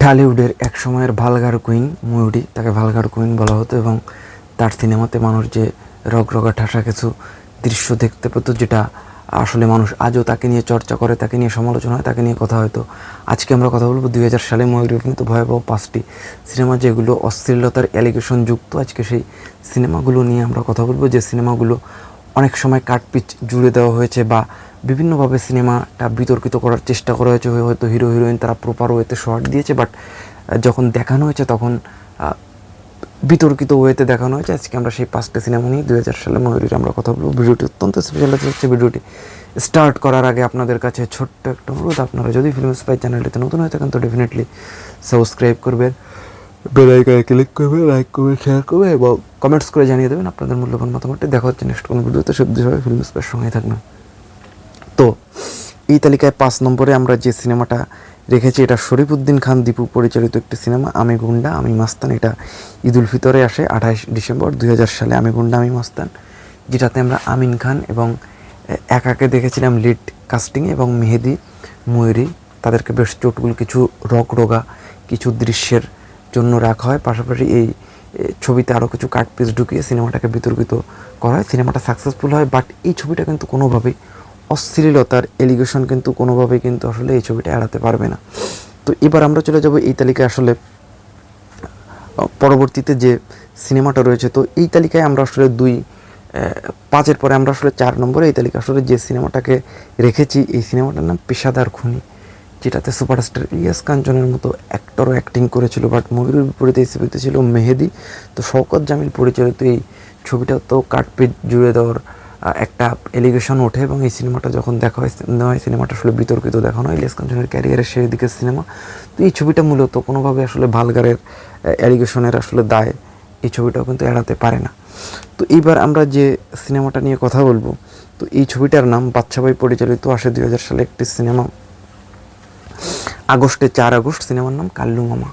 ঢালিউডের এক সময়ের vulgar queen ময়ূরী তাকে ভালগার কুইন বলা হতো এবং তার সিনেমাতে মানুষ যে রগরগা ঠাসা কিছু দৃশ্য দেখতে পেত যেটা আসলে মানুষ আজও তাকে নিয়ে চর্চা করে, তাকে নিয়ে সমালোচনা হয়, তাকে নিয়ে কথা হয়তো। আজকে আমরা কথা বলব দুই হাজার সালে ময়ূরী অভিনীত ভয়াবহ পাঁচটি সিনেমা যেগুলো অশ্লীলতার অ্যালিগেশন যুক্ত। আজকে সেই সিনেমাগুলো নিয়ে আমরা কথা বলব। যে সিনেমাগুলো অনেক সময় কাটপিচ জুড়ে দেওয়া হয়েছে বা বিভিন্নভাবে সিনেমাটা বিতর্কিত করার চেষ্টা করা হয়েছে হয়তো হিরো, হিরোইন তারা প্রপার ওয়েতে শর্ট দিয়েছে বাট যখন দেখানো হয়েছে তখন বিতর্কিত ওয়েতে দেখানো হয়েছে। আজকে আমরা সেই পাঁচটা সিনেমা নিয়ে দুই হাজার সালে ময়ূরীর আমরা কথা বলব। ভিডিওটি অত্যন্ত স্পেশাল হচ্ছে। ভিডিওটি স্টার্ট করার আগে আপনাদের কাছে ছোট্ট একটা অনুরোধ। আপনারা যদি ফিল্ম স্পাই চ্যানেলটিতে নতুন হয়ে থাকেন, তো ডেফিনেটলি সাবস্ক্রাইব করবেন। বেল আইকনে ক্লিক করবেন লাইক করবেন শেয়ার করবেন এবং কমেন্টস করে জানিয়ে দেবেন আপনাদের মূল্যবান মতামতটি। দেখা হচ্ছে নেক্সট কোনো ভিডিওতে। সব সবাই ফিল্ম স্পাইয়ের সঙ্গে থাকবেন। তো, এই তালিকায় পাঁচ নম্বরে আমরা যে সিনেমাটা রেখেছি, এটা শরীফুদ্দিন খান দীপু পরিচালিত একটি সিনেমা, আমি গুন্ডা, আমি মাস্তান। এটা ঈদ উল ফিতরে আসে আঠাশ ডিসেম্বর দুই হাজার সালে, আমি গুন্ডা, আমি মাস্তান। যেটাতে আমরা আমিন খান এবং একাকে দেখেছিলাম লিড কাস্টিং এবং মেহেদি ময়ূরী, তাদেরকে বেশ চোটগুলো কিছু রক রোগা, কিছু দৃশ্যের জন্য রাখা হয়। পাশাপাশি এই ছবিতে আরও কিছু কাট পিস ঢুকিয়ে সিনেমাটাকে বিতর্কিত করা হয়। সিনেমাটা সাকসেসফুল হয় বাট এই ছবিটা কিন্তু কোনোভাবেই অশ্লীলতার এলিগেশন কিন্তু কোনোভাবেই কিন্তু আসলে এই ছবিটা এড়াতে পারবে না। তো এবার আমরা চলে যাব এই তালিকায় আসলে পরবর্তীতে যে সিনেমাটা রয়েছে। তো এই তালিকায় আমরা আসলে দুই পাঁচের পরে আমরা আসলে চার নম্বরে এই তালিকা আসলে যে সিনেমাটাকে রেখেছি, এই সিনেমাটার নাম পেশাদার খুনি। যেটাতে সুপারস্টার ইলিয়াস কাঞ্চনের মতো অ্যাক্টরও অ্যাক্টিং করেছিল। বাট ময়ূরের বিপরীতে ছবিতে ছিল মেহেদি। তো শওকত জামিল পরিচালিত এই ছবিটা তো কাটপিট জুড়ে দেওয়ার একটা এলিগেশন ওঠে এবং এই সিনেমাটা যখন দেখা হয় নেওয়া হয় সিনেমাটা আসলে বিতর্কিত দেখানো হয় ইলিয়াস কাঞ্চনের ক্যারিয়ারের সেই দিকের সিনেমা। তো এই ছবিটা মূলত কোনোভাবে আসলে ভালগারের অ্যালিগেশনের আসলে দায়। এই ছবিটাও কিন্তু এড়াতে পারে না। তো এইবার আমরা যে সিনেমাটা নিয়ে কথা বলব, তো এই ছবিটার নাম বাচ্চাবাই পরিচালিত আসে দুই হাজার সালে একটি সিনেমা। আগস্টে চার আগস্ট সিনেমার নাম কাল্লু মামা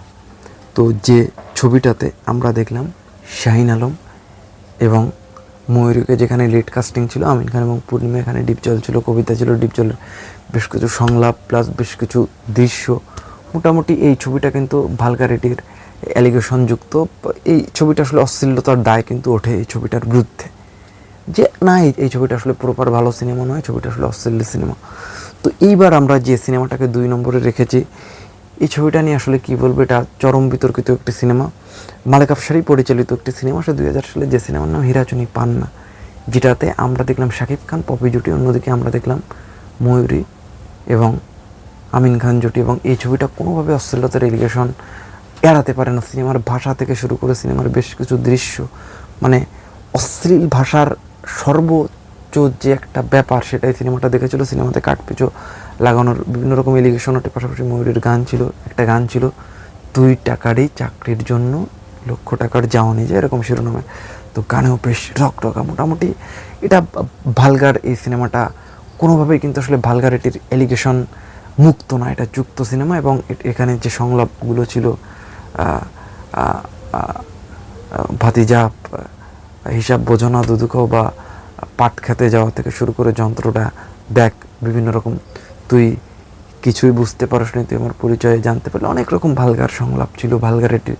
তো যে ছবিটাতে আমরা দেখলাম শাহিন আলম এবং ময়ূরীকে যেখানে লিড কাস্টিং ছিল, আমিন খান এবং পূর্ণিমা, এখানে ডিপজল ছিল, কবিতা ছিল ডিপজলের বেশ কিছু সংলাপ প্লাস বেশ কিছু দৃশ্য। মোটামুটি এই ছবিটা কিন্তু ভালগারিটির অ্যালিগেশন যুক্ত। এই ছবিটা আসলে অশ্লীলতার দায় কিন্তু ওঠে এই ছবিটার বিরুদ্ধে। যে না, এই ছবিটা আসলে প্রপার ভালো সিনেমা নয়, ছবিটা আসলে অশ্লীল সিনেমা। তো এইবার আমরা যে সিনেমাটাকে দুই নম্বরে রেখেছি, এই ছবিটা নিয়ে আসলে কি বলব, এটা চরম বিতর্কিত একটি সিনেমা। মালেক আফসারি পরিচালিত একটি সিনেমা, সে দুই হাজার সালে যে সিনেমার নাম হীরাচুনি পান্না, যেটাতে আমরা দেখলাম শাকিব খান, পপি জুটি, অন্যদিকে আমরা দেখলাম ময়ূরী এবং আমিন খান জুটি এবং এই ছবিটা কোনোভাবে অশ্লীলতার এলিগেশন এড়াতে পারে না। সিনেমার ভাষা থেকে শুরু করে সিনেমার বেশ কিছু দৃশ্য মানে অশ্লীল ভাষার সর্বোচ্চ যে একটা ব্যাপার সেটাই সিনেমাটা দেখেছিল সিনেমাতে কাটপিচো লাগানোর বিভিন্ন রকম এলিগেশন পাশাপাশি ময়ূরের গান ছিল একটা গান ছিল দুই টাকারই চাকরির জন্য লক্ষ টাকার যাওয়া নিয়ে যায় এরকম শিরোনামে। তো গানেও বেশ রকটকা মোটামুটি। এটা ভালগার এই সিনেমাটা কোনোভাবেই কিন্তু আসলে ভালগারিটির এলিগেশন মুক্ত না এটা যুক্ত সিনেমা এবং এখানে যে সংলাপগুলো ছিল আহ, আহ, আহ, ভাতিজা হিসাব বোঝো না দুদুক বা পাট খেতে যাওয়া থেকে শুরু করে যন্ত্রটা দেখ, বিভিন্ন রকম। তুই কিছুই বুঝতে পারস নি, তুই আমার পরিচয়ে জানতে পারলে অনেক রকম ভালগার সংলাপ ছিল ভালগারিটির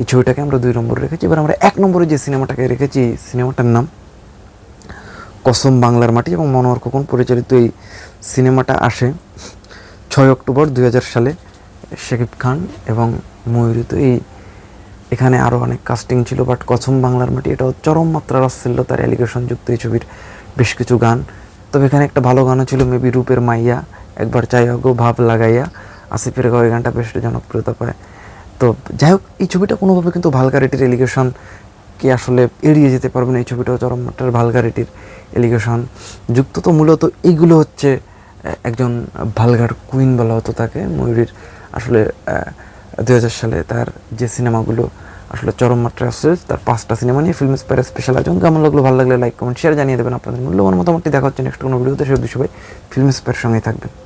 এই ছবিটাকে আমরা দুই নম্বরে রেখেছি। এবার আমরা এক নম্বরে যে সিনেমাটাকে রেখেছি সিনেমাটার নাম কসম বাংলার মাটি এবং মনোহর খোকন পরিচালিত এই সিনেমাটা আসে ছয় অক্টোবর দু হাজার সালে শাকিব খান এবং ময়ূরী। তো এই এখানে আরও অনেক কাস্টিং ছিল বাট কসম বাংলার মাটি এটাও চরম মাত্রার অ্যালিগেশন যুক্ত এই ছবির বেশ কিছু গান। তবে এখানে একটা ভালো গানও ছিল মেবি রূপের মাইয়া, একবার গো ভাব লাগাইয়া, আসিফের এই গানটা বেশ জনপ্রিয়তা পায়। তো যাই হোক, এই ছবিটা কোনোভাবে কিন্তু ভালগারিটির এলিগেশন কে আসলে এড়িয়ে যেতে পারবে না, এই ছবিটাও চরম মাত্রার ভালগারিটির এলিগেশন যুক্ত তো মূলত এইগুলো হচ্ছে একজন ভালগার কুইন বলা হতো তাকে, ময়ূরীর আসলে দু হাজার সালে তার যে সিনেমাগুলো আসলে চরম মাত্রায় আসছে। তার পাঁচটা সিনেমা নিয়ে ফিল্ম স্পায়ার স্পেশাল আয়োজন। কেমন লাগল, ভালো লাগলে লাইক কমেন্ট শেয়ার জানিয়ে দেবেন। আপনাদের মূল্যবান মতামতটি দেখা হচ্ছে নেক্সট কোনো ভিডিওতে সে সবাই ফিল্ম স্পায়ার সঙ্গেই থাকবেন।